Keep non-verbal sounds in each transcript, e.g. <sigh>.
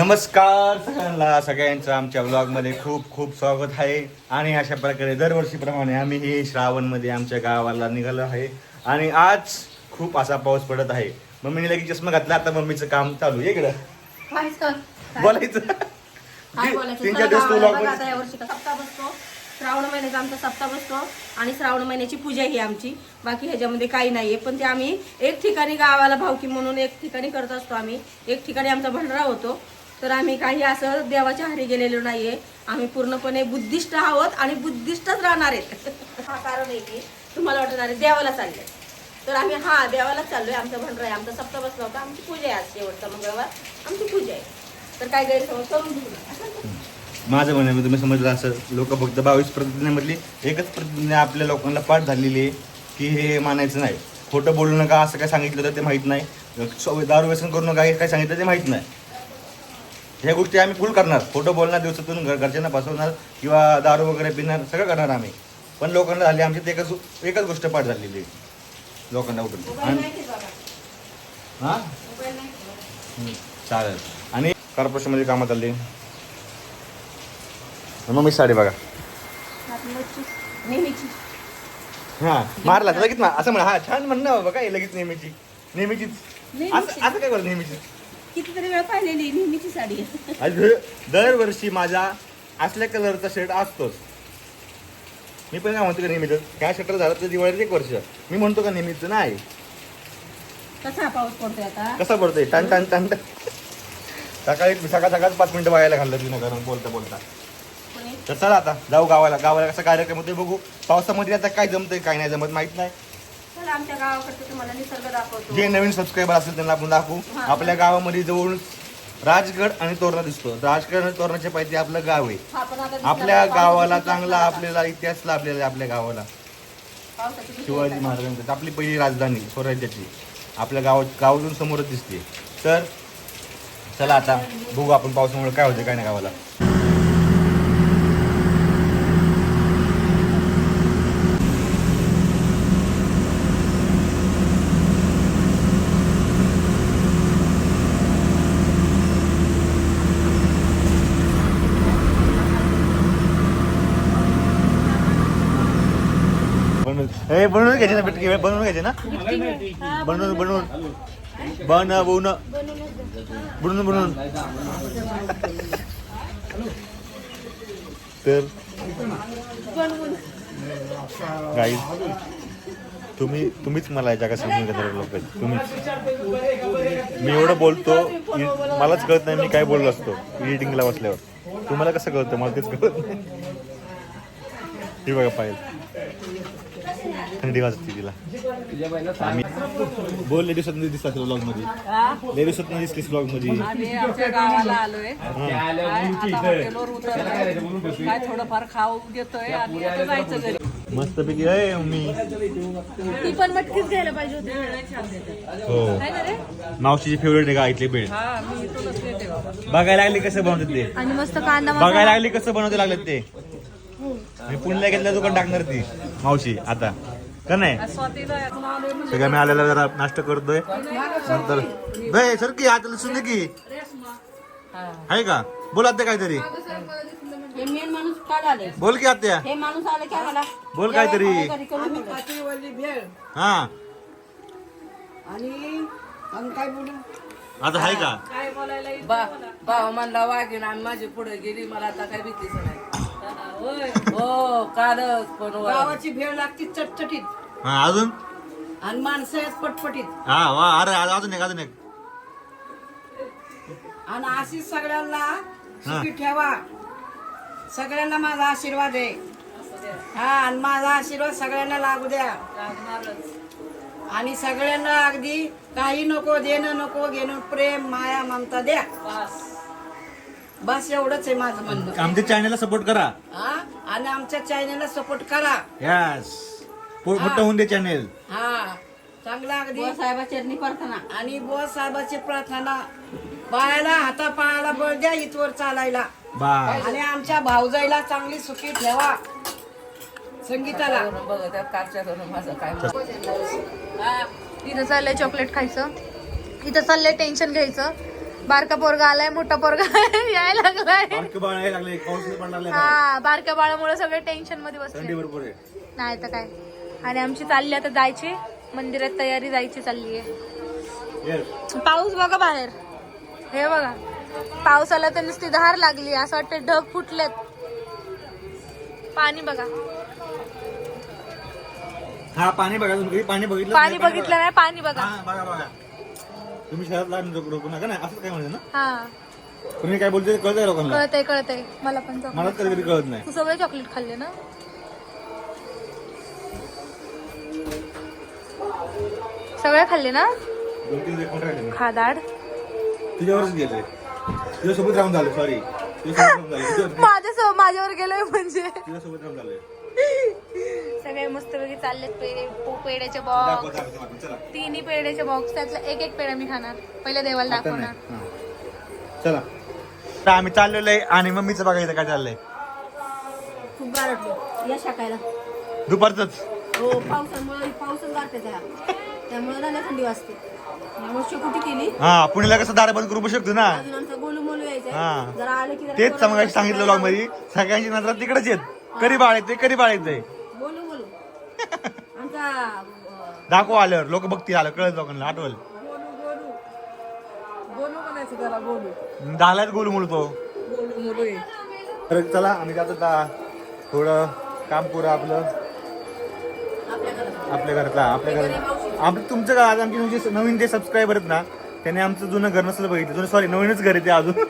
नमस्कार सगळ्यांना सगळ्यांचं आमच्या ब्लॉगमध्ये खूप खूप स्वागत आहे. आणि अशा प्रकारे दरवर्षीप्रमाणे आम्ही हे श्रावणमध्ये आमच्या गावाला निघालो आहे. आणि आज खूप असा पाऊस पडत आहे. मम्मीने लगेच चष्मा घातला आता मम्मीचं काम चालू आहे इकडं. बोलायचं. श्रावण महिन्याचा आमचा सप्ताह बसतो. आणि श्रावण महिन्याची पूजा ही आमची. बाकी ह्याच्यामध्ये काही नाहीये. पण ते आम्ही एक ठिकाणी गावाला भावकी म्हणून एक ठिकाणी करत असतो आम्ही. एक ठिकाणी आमचा भंडारा होतो. तर आम्ही काही असं देवाच्या हारी गेलेलो नाहीये. आम्ही पूर्णपणे बुद्धिस्ट आहोत आणि बुद्धिस्टच राहणार आहेत. <laughs> हा कारण आहे की तुम्हाला वाटणार आहे देवाला चाललंय. तर आम्ही हा देवाला चाललोय. आमचा भंडरा आहे आमचा सप्ताह बसला होता आमची पूजा आहे आज शेवटचा मंगळवार. आमची पूजा आहे. तर काय गैरसमज करून घेऊ <laughs> माझं म्हणणं तुम्ही समजलं असं लोक फक्त बावीस प्रतिज्ञेमधली एकच प्रतिज्ञा आपल्या लोकांना पाठ झालेली आहे की हे मानायचं नाही. खोटं बोलू नका असं काय सांगितलं तर ते माहीत नाही. दारू व्यसन करू नका हे काय सांगितलं ते माहीत नाही. ह्या गोष्टी आम्ही फुल करणार. खोटं बोलणार दिवसातून घर घरच्यांना फसवणार किंवा दारू वगैरे पिणार सगळं करणार आम्ही. पण लोकांना झाली आमची ते एकच एकच गोष्ट पाठ झालेली. आहे लोकांना उठून. हां? चालेल. आणि कॉर्पोरेशनमध्ये कामात चालली? मग मी साडी बघा. हा मारला लगेच मार असं म्हणा हा छान म्हण ना बाबा काय लगेच नेहमीची? नेहमीचीच. नेहमीची. असं असं काय बरं नेहमीची कितीतरी वेळा पाहिलेली नेहमीची साडी. आहे. आज दरवर्षी माझा असल्या कलरचा शर्ट असतोच. मी पण काय म्हणतो का नेहमीच? काय शर्ट झालं तर दिवाळीत एक वर्ष. मी म्हणतो का नेहमीच? नाही. कसा पाऊस पडतोय आता? कसा पडतोय? टन टन टन टन. सकाळी सकाळ सकाळ पाच मिनिटं वायाला घाललं तिनं कारण बोलता बोलता. कोणी? तर चला आता जाऊ गावाला. गावाला कसा कार्यक्रम होतोय बघू. पावसामध्ये आता काय जमतंय काय नाही जमत माहीत नाही. चला आमच्या गावाकडचं तुम्हाला निसर्ग दाखवतो. जे नवीन सबस्क्रायबर असेल त्यांना आपण दाखवू. आपल्या गावामध्ये जवळून राजगड आणि तोरणा दिसतो. राजगड आणि तोरणाच्या पाहिजे आपलं गाव आहे. आता आपल्या गावाला चांगला आपल्याला इतिहास लाभलेला आहे आपल्या गावाला. पावसाची भीती शिवाजी आहे. महाराजांचं. आपली पहिली राजधानी स्वराज्याची. आपल्या गाव गावातून समोरच दिसते. तर चला आता बघू आपण पावसामुळे काय होते काय नाही गावाला. हे बनवून घ्यायचे ना बिटकी बनवून घ्यायचे ना? हा, बनवून बनवून. बनवून. बनवून बनवून. तर बनवून. गाई तुम्ही तुम्हीच मला याच्या जगात समजून घेणार लोक तुम्हीच. मी एवढं बोलतो मलाच कळत नाही मी काय बोललो असतो एडिटिंगला बसल्यावर. तुम्हाला कसं कळतं? मला तेच कळत नाही. हे बघा पाहिजे थंडी वाजते तिला. आम्ही बोल लेडीस दिसतात ब्लॉगमध्ये. हा? लेडीस दिसलीस ब्लॉगमध्ये. आम्ही आमच्या गावाला आलोय. काय आता हॉटेलवर उतरलोय. काय थोडंफार खाऊ घेतोय आणि आता जायचं घरी. मस्त पैकी अय मी ती पण मटकीच घ्यायला पाहिजे होती. हो. काय ना रे मावशीची फेवरेट आहे का इथली बेड हा मी इथूनच येते बाबा. बघायला लागली कसं बनवतात ते. आणि मस्त कांदा बघायला लागली कसं बनवते लागलेत ते. मी पुण्याला घेतल्या दुकान टाकणार ती. मावशी आता. का नाही? सगळ्या मी आलेला जरा नाश्ता करतोय. नंतर दे सर की आता सुन की. आहे का? बोल आत्या काहीतरी. बोल की आत्या. बोल काहीतरी. हा. आणि आता आहे का? भाव म्हणला वागीन आणि माझी पुढे गेली मला आता काय भीतीच नाही. हो कालच पण गावाची भेळ लागती चटचटीत. हा अजून? आणि माणसं आहेत पटपटीत. हा वा अरे अजून एक अजून एक. आणि अशीच सगळ्यांना सुखी ठेवा. सगळ्यांना माझा आशीर्वाद आहे. हा आणि माझा आशीर्वाद सगळ्यांना लागू द्या. लागणारच आणि सगळ्यांना अगदी काही नको देणं नको घेणं प्रेम माया ममता द्या. बस. बस एवढंच आहे माझं म्हणणं. आमच्या चॅनलला सपोर्ट करा. हा? आणि आमच्या चॅनलला सपोर्ट करा. यस मोठं होऊन दे चॅनेल हा. चांगला अगदी. बुवा साहेबा चरणी प्रार्थना. आणि बुवा साहेबाची प्रार्थना. पायाला हातापायाला बळ द्या इथवर चालायला. बाय आणि आमच्या भाऊजाईला चांगली सुखी ठेवा. संगीताला. बघ त्या कारच्या धरून माझं काय इथं चाललंय चॉकलेट खायचं. इथं चाललंय टेन्शन घ्यायचं. बारका पोरगा आलाय मोठा पोरगा यायला लागलाय. हा बारक्या बाळामुळे सगळे टेन्शनमध्ये बसले. नाही तर काय. आणि आमची चालली आता जायची. मंदिरात तयारी जायची चालली आहे. पाऊस बघा बाहेर. हे बघा. पावसाला तर नुसती धार लागली. असं वाटतं ढग फुटलेत. पाणी बघा. हा पाणी बघा. पाणी बघितलं पाणी नाही? बघितलं नाही पाणी बघा. बघा बघा. तुम्ही शहरात लहान रोखू नका ना असं काय म्हणते ना? हा. तुम्ही काय बोलते ते कळतंय लोकांना? कळतंय कळतंय. मला पण चॉकलेट मलाच कधी कळत नाही. तू सगळे चॉकलेट खाल्ले ना? सगळे खाल्ले ना? दोन तीन सेकंद राहिले मी. खादाड तुझ्यावरच गेले. तुझ्यासोबत राहून झालं सॉरी तुझ्यासोबत राहून झालं. <laughs> माझ्या माझ्यावर गेलोय म्हणजे. तुझ्यासोबत राहून झालंय सगळे मस्तपैकी चाललेत पेढे पो- पेढ्याचे दाखव, बॉक्स तिन्ही पेढ्याचे बॉक्स त्यातला एक एक पेढा मी खाणार. पहिले देवाला दाखवणार. चला. तर आम्ही चाललेलो आहे आणि मम्मीचं बघायचं काय चाललंय. खूप गारटली या शाकायला. दुपारच हो पावसामुळे पाऊसच गारते त्यामुळे ना थंडी वाजते. त्यामुळे शेकोटी केली? हा पुण्याला कसं दार बंद करू शकतो ना. अजून आमचा गोलू मोलू हा. यायचंय जरा आले की जरा तेच मग सांगितलं ब्लॉगमध्ये. सगळ्यांची नजर तिकडेच येत कधी बाळ येते कधी बाळ येते बोलू बोलू आमचा अं, दाखव आल्यावर. लोक बघतील आलं कळत लोकांना आठवल. दहालाच गोलू मुलू. तर चला आम्ही जातो आता. थोडं काम पुरं आपलं. आपल्या घरातला आपल्या घरात. आपलं तुमचं का आज आमचे जे नवीन जे सबस्क्रायबर आहेत ना त्याने आमचं जुनं घर नसलं बघितलं. जुनं सॉरी नवीनच घर आहे ते अजून.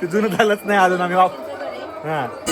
ते जुनं झालंच नाही अजून आम्ही वाप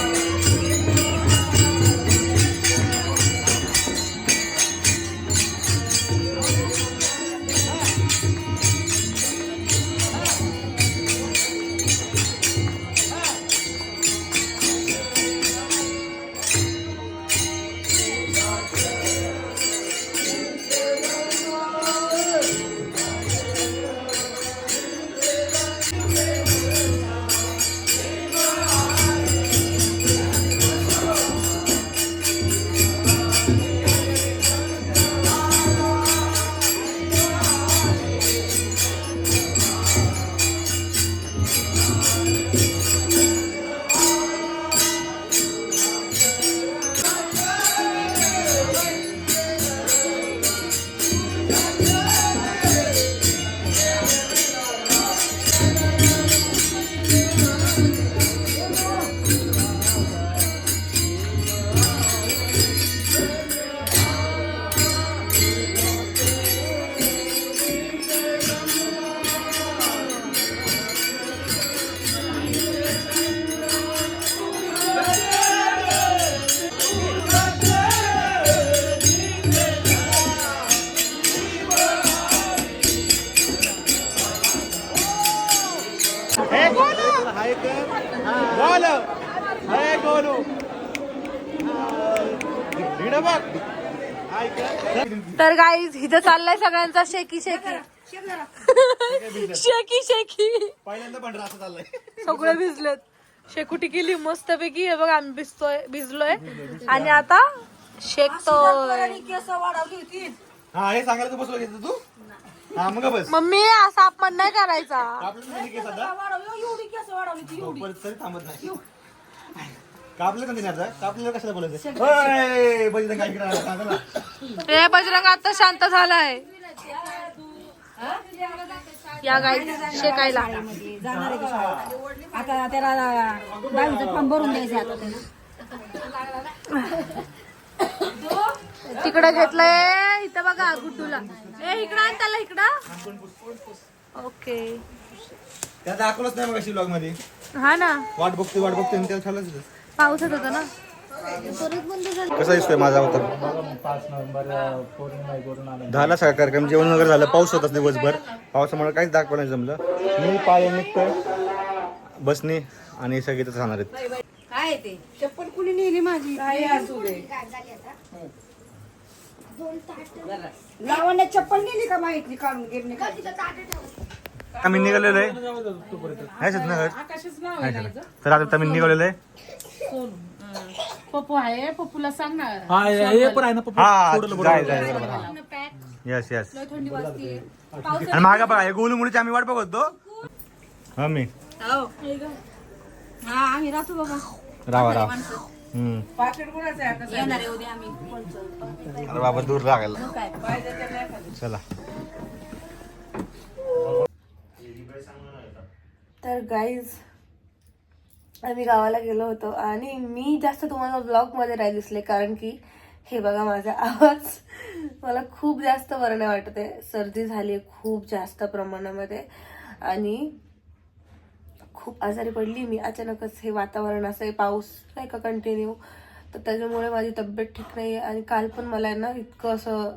तर गाईज इथं चाललाय सगळ्यांचा शेकी शेकी शेकी शेकी पहिल्यांदा पण असं चाललंय. सगळे भिजलेत. शेकुटी केली मस्तपैकी. हे बघा आम्ही भिजतोय भिजलोय. आणि आता शेकतोय. केस वाढवली होती हा हे सांगायला तू बसलो घेतो तू? हा मग बस. मम्मी असा अपमान नाही करायचा. थांबत नाही. कापलं का नाही आता कापलेलं कशाला बोलायचं <laughs> होय, बजरंग काय इकडं आला, सांगा ना. बजरंग आता शांत झालाय. या गाई शेकायला. जाणार आहे की शाळेत? आता त्याला दहावीचा फॉर्म भरून द्यायचा आता त्याला. तिकडं घेतलंय इथं बघा गुड्डूला. ए इकडं आण त्याला इकडं. ओके. त्या दाखवलंच नाही मग अशी ब्लॉगमध्ये. हा ना. वाट बघते वाट बघते आणि त्याला चाललंच पाऊसच होता ना? कसा दिसतोय माझा अवतार झाला सगळा कार्यक्रम जेवण वगैरे झालं पाऊस होताच दिवसभर. पावसामुळे काहीच दाखवलं नाही जमलं. मी पाय निघतोय बसने आणि सगळे तिथं राहणार आहेत. काय आहे ते? चप्पल कुणी नेली माझी? काही असू दे. लावण्या चप्पल नेली का माहिती काढून गिरणी आम्ही निघालेलो आहे? आकाशच नाव? तर आता आम्ही निघालेलो आहे. पप्पू आहे पप्पूला सांग ना हा जाय जाय बरोबर हा. येस येस आणि मागा बघा हे गोलू मुलीची आम्ही वाट बघतो हा मी. हो. हा आम्ही राहतो बाबा. रावा रावा. हम्म. पाकिट कुणाचं आहे आता येणार आहे उद्या आम्ही. कोणचं अरे बाबा दूर लागायला काय? पाहिजे तर नाही खाली. चला. तर गाईज आम्ही गावाला गेलो होतो आणि मी जास्त तुम्हाला ब्लॉगमध्ये नाही दिसले कारण की हे बघा माझा आवाज. मला खूप जास्त बरं नाही वाटत. आहे सर्दी झाली आहे खूप जास्त प्रमाणामध्ये. आणि खूप आजारी पडली मी. अचानकच हे वातावरण असं आहे पाऊस नाही का कंटिन्यू तर त्याच्यामुळे माझी तब्येत ठीक नाही आहे आणि काल पण मला आहे ना इतकं असं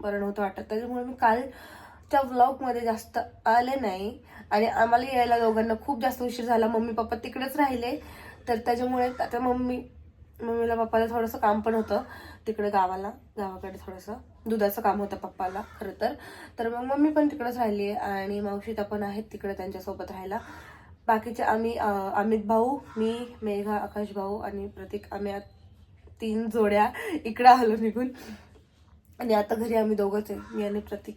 बरं नव्हतं वाटत. त्याच्यामुळे मी कालच्या व्लॉगमध्ये जास्त आले नाही. आणि आम्हाला यायला दोघांना खूप जास्त उशीर झाला. मम्मी पप्पा तिकडेच राहिले. तर त्याच्यामुळे आता मम्मी मम्मीला पप्पाला थोडंसं काम पण होतं. तिकडे गावाला गावाकडे थोडंसं दुधाचं काम होतं पप्पाला खरं तर. तर मग मम्मी पण तिकडेच राहिली आहे आणि मावशीता पण आहेत तिकडे त्यांच्यासोबत राहायला. बाकीचे आम्ही अमित भाऊ मी मेघा आकाश भाऊ आणि प्रतीक आम्ही तीन जोड्या इकडं आलो निघून. आणि आता घरी आम्ही दोघंच आहे मी आणि प्रतीक.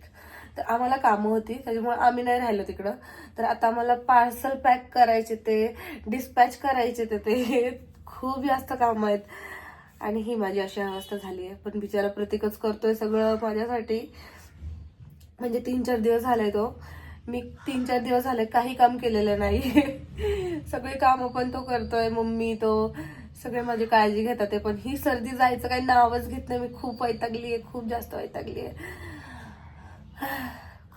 तर आम्हाला कामं होती त्याच्यामुळे आम्ही नाही राहिलो तिकडं. तर आता आम्हाला पार्सल पॅक करायचे ते डिस्पॅच करायचे ते ते खूप जास्त कामं आहेत. आणि ही माझी अशी अवस्था झाली आहे. पण बिचारा प्रतीकच करतोय सगळं माझ्यासाठी. म्हणजे तीन चार दिवस झाले तो. मी तीन चार दिवस झाले काही काम केलेलं नाही. <laughs> सगळे कामं पण तो करतोय मम्मी तो. सगळे माझी काळजी घेतात ते. पण ही सर्दी जायचं काही नावच घेत नाही. मी खूप वैतागली आहे खूप जास्त वैतागली आहे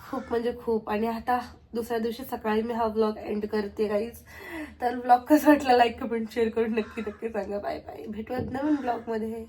खूप म्हणजे खूप. आणि आता दुसऱ्या दिवशी सकाळी मी हा ब्लॉग एंड करते काहीच तर ब्लॉग कसा वाटला लाईक कमेंट शेअर करून नक्की नक्की सांगा. बाय बाय भेटूयात नवीन ब्लॉगमध्ये